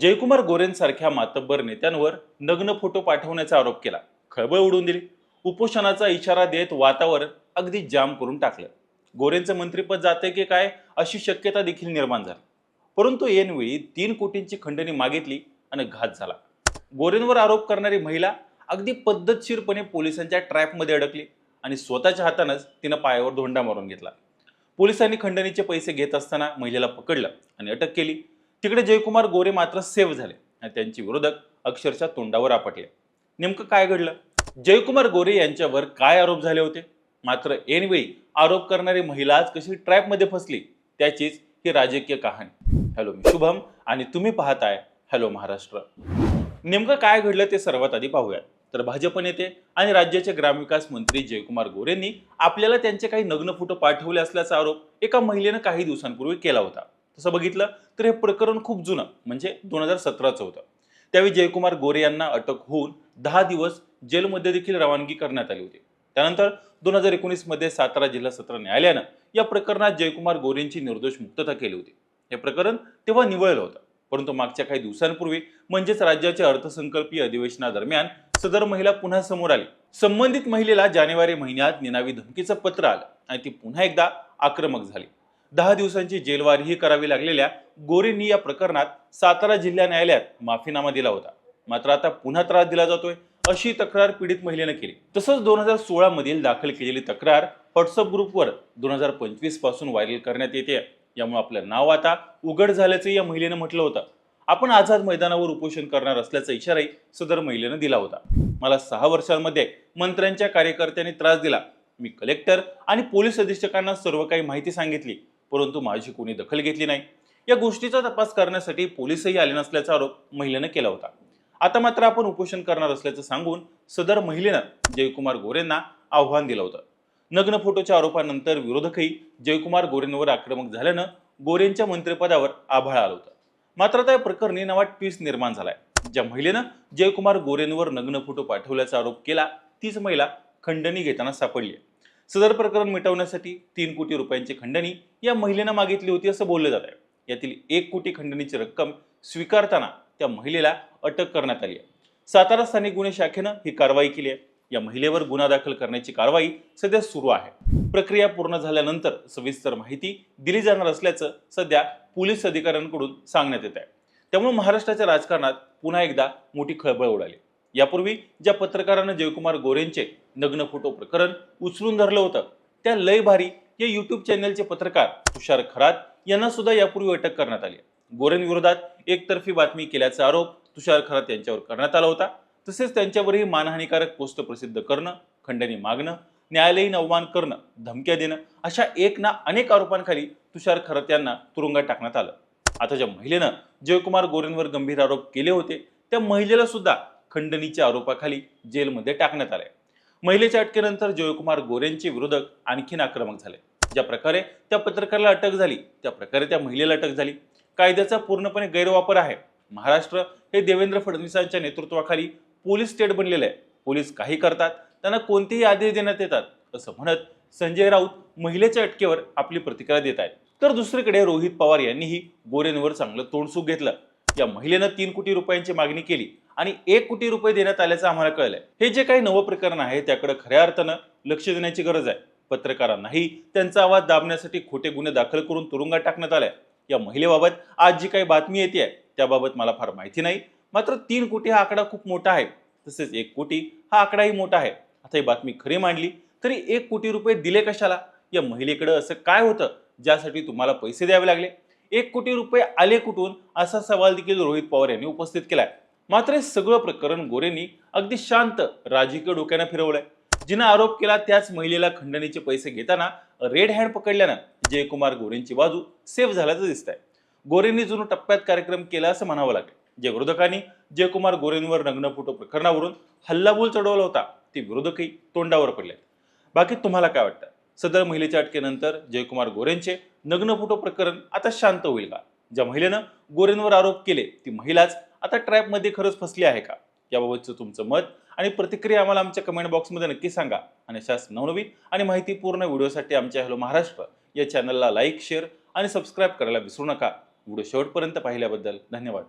जयकुमार गोरेंसारख्या मातब्बर नेत्यांवर नग्न फोटो पाठवण्याचा आरोप केला. खळबळ उडवून दिली. उपोषणाचा इशारा देत वातावरण अगदी जाम करून टाकलं. गोरेंचं मंत्रीपद जाते की काय अशी शक्यता देखील निर्माण झाली. परंतु ऐनवेळी तीन कोटींची खंडणी मागितली आणि घात झाला. गोरेंवर आरोप करणारी महिला अगदी पद्धतशीरपणे पोलिसांच्या ट्रॅपमध्ये अडकली आणि स्वतःच्या हातानंच तिनं पायावर धोंडा मारून घेतला. पोलिसांनी खंडणीचे पैसे घेत असताना महिलेला पकडलं आणि अटक केली. तिकडे जयकुमार गोरे मात्र सेव्ह झाले आणि त्यांचे विरोधक अक्षरशः तोंडावर आपटले. नेमकं काय घडलं? जयकुमार गोरे यांच्यावर काय आरोप झाले होते? मात्र ऐनवेळी आरोप करणारी महिला आज कशी ट्रॅपमध्ये फसली त्याचीच ही राजकीय कहाणी. हॅलो मी शुभम आणि तुम्ही पाहताय हॅलो महाराष्ट्र. नेमकं काय घडलं ते सर्वात आधी पाहूयात. तर भाजप नेते आणि राज्याचे ग्रामविकास मंत्री जयकुमार गोरेंनी आपल्याला त्यांचे काही नग्न फोटो पाठवले असल्याचा आरोप एका महिलेनं काही दिवसांपूर्वी केला होता. तसं बघितलं तर हे प्रकरण खूप जुनं म्हणजे दोन हजार सतराचं होतं. त्यावेळी जयकुमार गोरे यांना अटक होऊन दहा दिवस जेलमध्ये देखील रवानगी करण्यात आली होती. त्यानंतर दोन हजार एकोणीसमध्ये सातारा जिल्हा सत्र न्यायालयानं या प्रकरणात जयकुमार गोरेंची निर्दोष मुक्तता केली होती. हे प्रकरण तेव्हा निवळलं होतं परंतु मागच्या काही दिवसांपूर्वी म्हणजेच राज्याच्या अर्थसंकल्पीय अधिवेशनादरम्यान सदर महिला पुन्हा समोर आली. संबंधित महिलेला जानेवारी महिन्यात निनावी धमकीचं पत्र आलं आणि ती पुन्हा एकदा आक्रमक झाली. दहा दिवसांची जेलवारीही करावी लागलेल्या गोरेंनी या प्रकरणात सातारा जिल्हा न्यायालयात माफीनामा दिला होता. मात्र आता पुन्हा त्रास दिला जातोय अशी तक्रार पीडित महिलेनं केली. तसंच दोन हजार सोळा मधील दाखल केलेली तक्रार व्हॉट्सअप ग्रुपवर दोन हजार पंचवीसपासून व्हायरल करण्यात येते. यामुळे आपलं नाव आता उघड झाल्याचं या महिलेनं म्हटलं होतं. आपण आझाद मैदानावर उपोषण करणार असल्याचा इशाराही सदर महिलेनं दिला होता. मला सहा वर्षांमध्ये मंत्र्यांच्या कार्यकर्त्यांनी त्रास दिला. मी कलेक्टर आणि पोलीस अधीक्षकांना सर्व काही माहिती सांगितली. परंतु माझी कोणी दखल घेतली नाही. या गोष्टीचा तपास करण्यासाठी पोलीसही आले नसल्याचा आरोप महिलेनं केला होता. आता मात्र आपण उपोषण करणार असल्याचं सांगून सदर महिलेनं जयकुमार गोरेंना आव्हान दिलं होतं. नग्न फोटोच्या आरोपानंतर विरोधकही जयकुमार गोरेंवर आक्रमक झाल्यानं गोरेंच्या मंत्रिपदावर आभाळ आलं होतं. मात्र त्या प्रकरणी नवा ट्विस्ट निर्माण झालाय. ज्या महिलेनं जयकुमार गोरेंवर नग्न फोटो पाठवल्याचा आरोप केला तीच महिला खंडणी घेताना सापडली आहे. सदर प्रकरण मिटवण्यासाठी तीन कोटी रुपयांची खंडणी या महिलेनं मागितली होती असं बोललं जात आहे यातील एक कोटी खंडणीची रक्कम स्वीकारताना त्या महिलेला अटक करण्यात आली आहे. सातारा स्थानिक गुन्हे शाखेनं ही कारवाई केली आहे. या महिलेवर गुन्हा दाखल करण्याची कारवाई सध्या सुरू आहे. प्रक्रिया पूर्ण झाल्यानंतर सविस्तर माहिती दिली जाणार असल्याचं सध्या पोलीस अधिकाऱ्यांकडून सांगण्यात येत आहे. त्यामुळे महाराष्ट्राच्या राजकारणात पुन्हा एकदा मोठी खळबळ उडाली. यापूर्वी ज्या पत्रकारानं जयकुमार गोरेंचे नग्न फोटो प्रकरण उचलून धरलं होतं त्या लय भारी या युट्यूब चॅनलचे पत्रकार तुषार खरात यांना सुद्धा यापूर्वी अटक करण्यात आली गोरेंविरोधात एकतर्फी बातमी केल्याचा आरोप तुषार खरात यांच्यावर करण्यात आला होता. तसेच त्यांच्यावरही मानहानिकारक पोस्ट प्रसिद्ध करणं खंडणी मागणं न्यायालयीन आव्हान करणं धमक्या देणं अशा एक ना अनेक आरोपांखाली तुषार खरात यांना तुरुंगात टाकण्यात आलं. आता ज्या महिलेनं जयकुमार गोरेंवर गंभीर आरोप केले होते त्या महिलेला सुद्धा खंडणीच्या आरोपाखाली जेलमध्ये टाकण्यात आले महिलेच्या अटकेनंतर जयकुमार गोरेंचे विरोधक आणखीन आक्रमक झाले. ज्या प्रकारे त्या पत्रकाराला अटक झाली त्या प्रकारे त्या महिलेला अटक झाली. कायद्याचा पूर्णपणे गैरवापर आहे. महाराष्ट्र हे देवेंद्र फडणवीसांच्या नेतृत्वाखाली पोलीस स्टेट बनलेलं आहे. पोलीस काही करतात त्यांना कोणतेही आदेश देण्यात येतात असं म्हणत संजय राऊत महिलेच्या अटकेवर आपली प्रतिक्रिया देत आहेत. तर दुसरीकडे रोहित पवार यांनीही गोरेंवर चांगलं तोंडसूक घेतलं. या महिलेनं तीन कोटी रुपयांची मागणी केली आणि एक कोटी रुपये देण्यात आल्याचं आम्हाला कळलंय. हे जे काही नवं प्रकरण आहे त्याकडे खऱ्या अर्थानं लक्ष देण्याची गरज आहे. पत्रकारांनाही त्यांचा आवाज दाबण्यासाठी खोटे गुन्हे दाखल करून तुरुंगात टाकण्यात आलाय. या महिलेबाबत आज जी काही बातमी येते त्याबाबत मला फार माहिती नाही. मात्र तीन कोटी हा आकडा खूप मोठा आहे. तसेच एक कोटी हा आकडाही मोठा आहे. आता ही बातमी खरी मांडली तरी एक कोटी रुपये दिले कशाला? या महिलेकडे असं काय होतं? ज्यासाठी तुम्हाला पैसे द्यावे लागले? एक कोटी रुपये आले कुठून? असा सवाल देखील रोहित पवार यांनी उपस्थित केलाय. मात्र हे सगळं प्रकरण गोरेंनी अगदी शांत राजकीय डोक्यानं फिरवलंय. जिनं आरोप केला त्याच महिलेला खंडणीचे पैसे घेताना रेड हँड पकडल्यानं जयकुमार गोरेंची बाजू सेफ झाल्याचं दिसत आहे गोरेंनी जुनं टप्प्यात कार्यक्रम केला असं म्हणावं लागेल जे विरोधकांनी जयकुमार गोरेंवर नग्न फोटो प्रकरणावरून हल्लाबोल चढवला होता ते विरोधकही तोंडावर पडले बाकी तुम्हाला काय वाटतं? सदर महिलेच्या अटकेनंतर जयकुमार गोरेंचे नग्न फोटो प्रकरण आता शांत होईल का? ज्या महिलेनं गोरेंवर आरोप केले ती महिलाच आता ट्रॅपमध्ये खरंच फसली आहे का? याबाबतचं तुमचं मत आणि प्रतिक्रिया आम्हाला आमच्या कमेंट बॉक्समध्ये नक्की सांगा. आणि अशाच नवनवीन आणि माहितीपूर्ण व्हिडिओसाठी आमच्या हॅलो महाराष्ट्र या चॅनलला लाईक शेअर आणि सबस्क्राईब करायला विसरू नका. व्हिडिओ शेवटपर्यंत पाहिल्याबद्दल धन्यवाद.